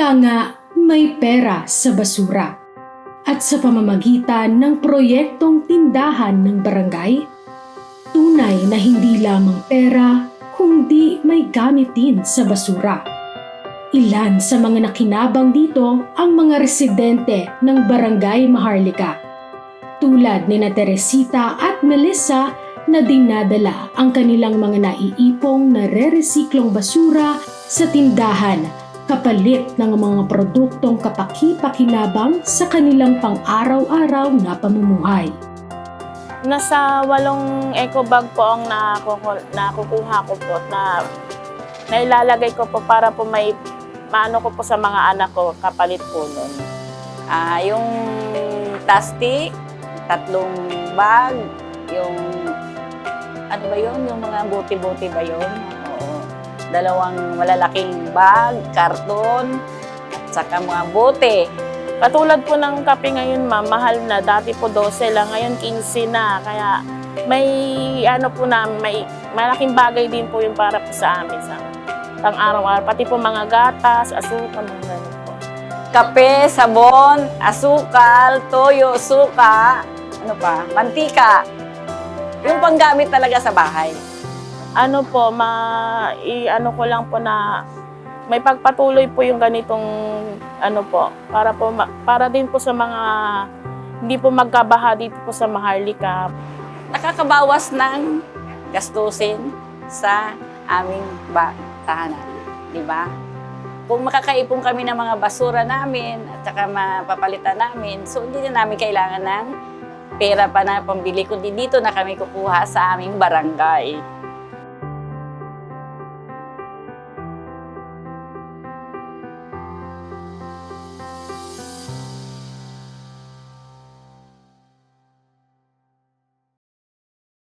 Ika nga, may pera sa basura. At sa pamamagitan ng proyektong tindahan ng barangay, tunay na hindi lamang pera, kundi may gamit din sa basura. Ilan sa mga nakinabang dito ang mga residente ng Barangay Maharlika. Tulad ni na Teresita at Melissa na dinadala ang kanilang mga naiipong na re-resiklong basura sa tindahan kapalit ng mga produktong kapaki-pakinabang sa kanilang pang-araw-araw na pamumuhay. Nasa walong eco bag po ang nakuku- nakukuha ko po na nailalagay ko po para po may maano ko po sa mga anak ko kapalit po nun. Ah, yung plastic, tatlong bag, yung ano ba yun? Yung mga buti-buti ba yun? Oo. Dalawang malalaking bag, karton, at saka mga bote. Katulad po ng kape ngayon ma'am, mahal na. Dati po 12 lang, ngayon 15 na. Kaya may ano po na, may malaking bagay din po yung para po sa amin sa pang araw-araw. Pati po mga gatas, asukal, mga ganun po. Kape, sabon, asukal, toyo, suka, ano pa, mantika. Yung panggamit talaga sa bahay. Ano po, ma, i, ano ko lang po na may pagpatuloy po yung ganitong ano po, para po para din po sa mga hindi po magkabaha dito po sa Maharlika. nakakabawas ng gastusin sa aming ba tahanan, di ba? Kung makakaipon kami ng mga basura namin at saka mapapalitan namin, so hindi na namin kailangan ng pera pa na pambili, kundi dito na kami kukuha sa aming barangay.